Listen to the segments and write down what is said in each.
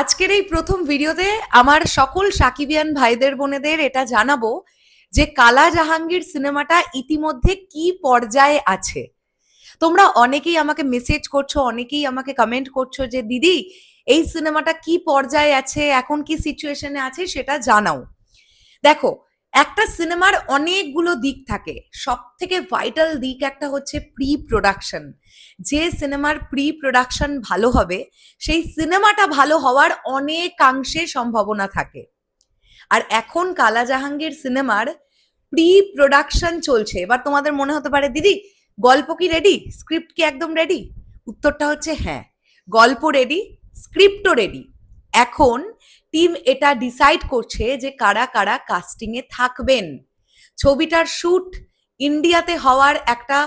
আজকের এই প্রথম ভিডিওতে আমার সকল সাকিবিয়ান ভাইদের বোনেদের এটা জানাব যে কালা জাহাঙ্গীর সিনেমাটা ইতিমধ্যে কি পর্যায়ে আছে। তোমরা অনেকেই আমাকে মেসেজ করছ, অনেকেই আমাকে কমেন্ট করছ যে, দিদি, এই সিনেমাটা কি পর্যায়ে আছে? এখন কি সিচুয়েশনে আছে? সেটা জানাও। দেখো একটা সিনেমার অনেকগুলো দিক থাকে। সব থেকে ভাইটাল দিক একটা হচ্ছে প্রি প্রোডাকশন যে সিনেমার প্রি প্রোডাকশন ভালো হবে, সেই সিনেমাটা ভালো হওয়ার অনেকাংশে সম্ভাবনা থাকে। আর এখন কালা জাহাঙ্গীর সিনেমার প্রি প্রোডাকশন চলছে। এবার তোমাদের মনে হতে পারে, দিদি, গল্প কি রেডি স্ক্রিপ্ট কি একদম রেডি উত্তরটা হচ্ছে হ্যাঁ। গল্প রেডি স্ক্রিপ্টও রেডি এখন টিম এটা ডিসাইড করছে যে কারা কারা কাস্টিং এ থাকবেন। ছবিটার শুট ইন্ডিয়াতে হওয়ার একটা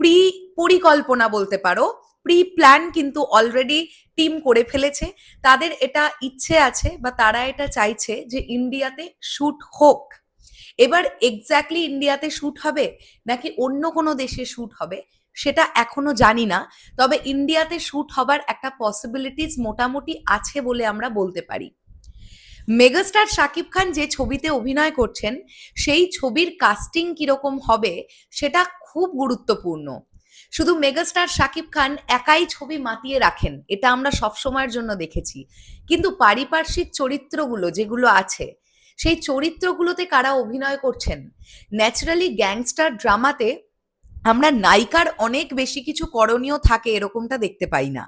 প্রি পরিকল্পনা বলতে পারো প্রি প্ল্যান কিন্তু অলরেডি টিম করে ফেলেছে। তাদের এটা ইচ্ছে আছে বা তারা এটা চাইছে যে ইন্ডিয়াতে শুট হোক। এবার এক্স্যাক্টলি ইন্ডিয়াতে শুট হবে নাকি অন্য কোনো দেশে শুট হবে সেটা এখনও জানি না, তবে ইন্ডিয়াতে শুট হবার একটা পসিবিলিটিস মোটামুটি আছে বলে আমরা বলতে পারি। মেগাস্টার শাকিব খান যে ছবিতে অভিনয় করছেন, সেই ছবির কাস্টিং কীরকম হবে সেটা খুব গুরুত্বপূর্ণ। শুধু মেগাস্টার শাকিব খান একাই ছবি মাতিয়ে রাখেন, এটা আমরা সব সময়ের জন্য দেখেছি। কিন্তু পারিপার্শ্বিক চরিত্রগুলো যেগুলো আছে, সেই চরিত্রগুলোতে কারা অভিনয় করছেন? ন্যাচারালি গ্যাংস্টার ড্রামাতে আমরা নায়িকার অনেক বেশি কিছু করণীয় থাকে এরকমটা দেখতে পাই না।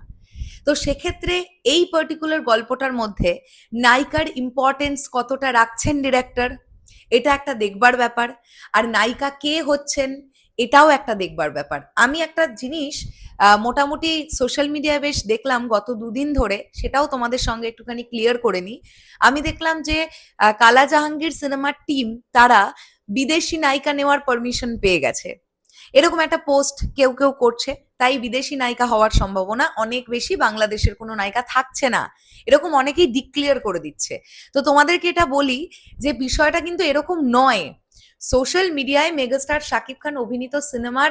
তো সেক্ষেত্রে এই পার্টিকুলার গল্পটার মধ্যে নায়িকার ইম্পর্টেন্স কতটা রাখছেন ডিরেক্টর এটা একটা দেখবার ব্যাপার। আর নায়িকা কে হচ্ছেন, এটাও একটা দেখবার ব্যাপার। আমি একটা জিনিস মোটামুটি সোশ্যাল মিডিয়ায় বেশ দেখলাম গত দুদিন ধরে, সেটাও তোমাদের সঙ্গে একটুখানি ক্লিয়ার করে নিই। আমি দেখলাম যে কালা জাহাঙ্গীর সিনেমার টিম তারা বিদেশি নায়িকা নেওয়ার পারমিশন পেয়ে গেছে। এরকম একটা পোস্ট কেউ কেউ করছে, তাই বিদেশি নায়িকা হওয়ার সম্ভাবনা অনেক বেশি, বাংলাদেশের কোনো নায়িকা থাকছে না। এরকম অনেকেই ডিক্লিয়ার করে দিচ্ছে। তো তোমাদেরকে এটা বলি যে বিষয়টা কিন্তু এরকম নয়। সোশ্যাল মিডিয়ায় মেগাস্টার শাকিব খান অভিনীত সিনেমার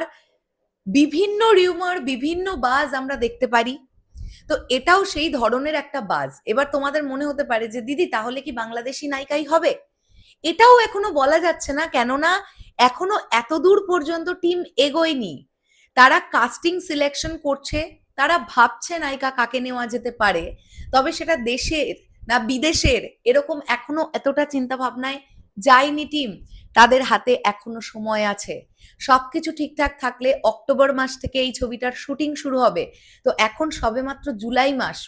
বিভিন্ন রিউমার বিভিন্ন বাজ আমরা দেখতে পারি। তো এটাও সেই ধরনের একটা বাজ এবার তোমাদের মনে হতে পারে যে, দিদি, তাহলে কি বাংলাদেশি নায়িকাই হবে? এটাও এখনও বলা যাচ্ছে না। কেননা এখনও এত দূর পর্যন্ত টিম এগোয়নি। তারা কাস্টিং সিলেকশন করছে, তারা ভাবছে নায়িকা কাকে নেওয়া যেতে পারে, তবে সেটা দেশের না বিদেশের এরকম এখনও এতটা চিন্তা ভাবনায় যায়নি টিম তাদের হাতে এখনও সময় আছে। সবকিছু ঠিকঠাক থাকলে অক্টোবর মাস থেকে এই ছবিটার শুটিং শুরু হবে। তো এখন সবেমাত্র জুলাই মাস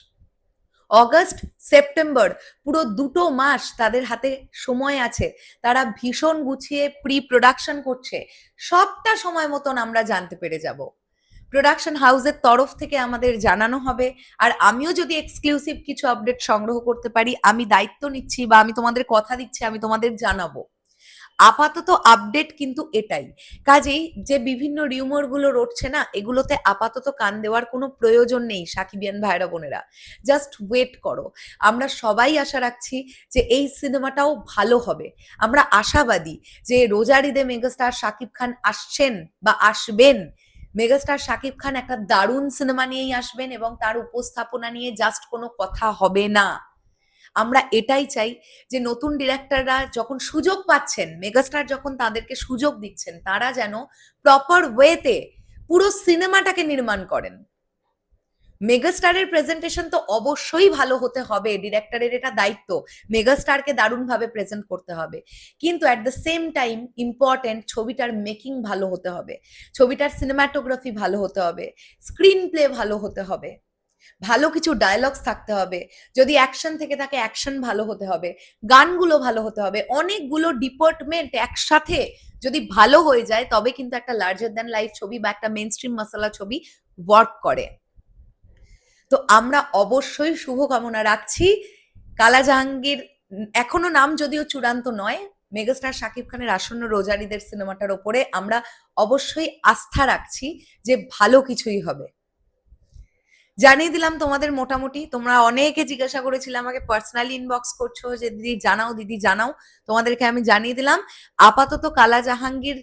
অগস্ট সেপ্টেম্বর পুরো দুটো মাস তাদের হাতে সময় আছে। তারা ভীষণ গুছিয়ে প্রি প্রোডাকশন করছে। সবটা সময় মতন আমরা জানতে পেরে যাব। প্রোডাকশন হাউসের তরফ থেকে আমাদের জানানো হবে। আর আমিও যদি এক্সক্লুসিভ কিছু আপডেট সংগ্রহ করতে পারি, আমি দায়িত্ব নিচ্ছি বা আমি তোমাদের কথা দিচ্ছি, আমি তোমাদের জানাব। আপাতত আপডেট কিন্তু এটাই। কাজেই যে বিভিন্ন রিউমারগুলো রটছে না, এগুলোতে আপাতত কান দেওয়ার কোনো প্রয়োজন নেই সাকিবিয়ান ভাইরা বোনেরা। জাস্ট ওয়েট করো। আমরা সবাই আশা রাখছি যে এই সিনেমাটাও ভালো হবে। আমরা আশাবাদী যে রোজারিদে মেগাস্টার শাকিব খান আসছেন বা আসবেন। মেগাস্টার শাকিব খান একটা দারুণ সিনেমা নিয়েই আসবেন এবং তার উপস্থাপনা নিয়ে জাস্ট কোনো কথা হবে না। আমরা এটাই চাই যে নতুন ডিরেক্টররা যখন সুযোগ পাচ্ছেন মেগাস্টার যখন তাদেরকে সুযোগ দিচ্ছেন, তারা যেন প্রপার ওয়েতে পুরো সিনেমাটাকে নির্মাণ করেন। মেগাস্টারের প্রেজেন্টেশন তো অবশ্যই ভালো হতে হবে ডিরেক্টরের এটা দায়িত্ব মেগাস্টারকে দারুণভাবে প্রেজেন্ট করতে হবে। কিন্তু at the same time important ছবিটার মেকিং ভালো হতে হবে, ছবিটার সিনেমাটোগ্রাফি ভালো হতে হবে স্ক্রিন প্লে ভালো হতে হবে। ভালো কিছু ডায়লগস থাকতে হবে। যদি অ্যাকশন থেকে থাকে অ্যাকশন ভালো হতে হবে। গানগুলো ভালো হতে হবে। অনেকগুলো ডিপার্টমেন্ট একসাথে যদি ভালো হয়ে যায়, তবে কিন্তু একটা লার্জার দ্যান লাইফ ছবি বা একটা মেন স্ট্রিম মশলা ছবি ওয়ার্ক করে। তো আমরা অবশ্যই শুভকামনা রাখছি। কালা জাহাঙ্গীর এখনও নাম যদিও চূড়ান্ত নয়, মেগাস্টার শাকিব খানের আসন্ন রোজারিদের সিনেমাটার ওপরে আমরা অবশ্যই আস্থা রাখছি যে ভালো কিছুই হবে। জানিয়ে দিলাম তোমাদের মোটামুটি। তোমরা অনেকে জিজ্ঞাসা করেছিলে আমাকে পার্সোনালি ইনবক্স করছ যে, দিদি জানাও দিদি জানাও। তোমাদেরকে আমি জানিয়ে দিলাম। আপাতত কালা জাহাঙ্গীর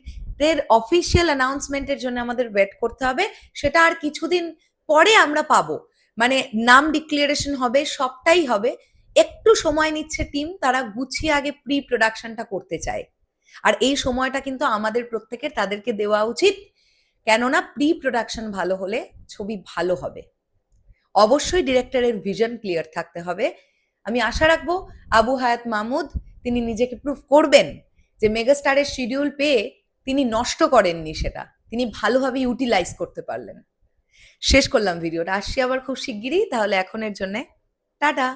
এর অফিসিয়াল অ্যানাউন্সমেন্টের জন্য আমাদের ওয়েট করতে হবে। সেটা আর কিছুদিন পরে আমরা পাবো। মানে নাম ডিক্লারেশন হবে, সবটাই হবে। একটু সময় নিচ্ছে টিম তারা গুছিয়ে আগে প্রি প্রোডাকশনটা করতে চায়। আর এই সময়টা কিন্তু আমাদের প্রত্যেকের তাদেরকে দেওয়া উচিত। কেননা প্রি প্রোডাকশন ভালো হলে ছবি ভালো হবে। অবশ্যই ডিরেক্টরের ভিশন ক্লিয়ার থাকতে হবে। আমি আশা রাখব আবু হায়াত মাহমুদ তিনি নিজেকে প্রুফ করবেন যে মেগাস্টারের শিডিউল পেয়ে তিনি নষ্ট করেননি সেটা। তিনি ভালোভাবে ইউটিলাইজ করতে পারলেন। শেষ করলাম ভিডিওটা আসছি আবার খুব শিগগিরই, তাহলে এখনের জন্যে টাটা।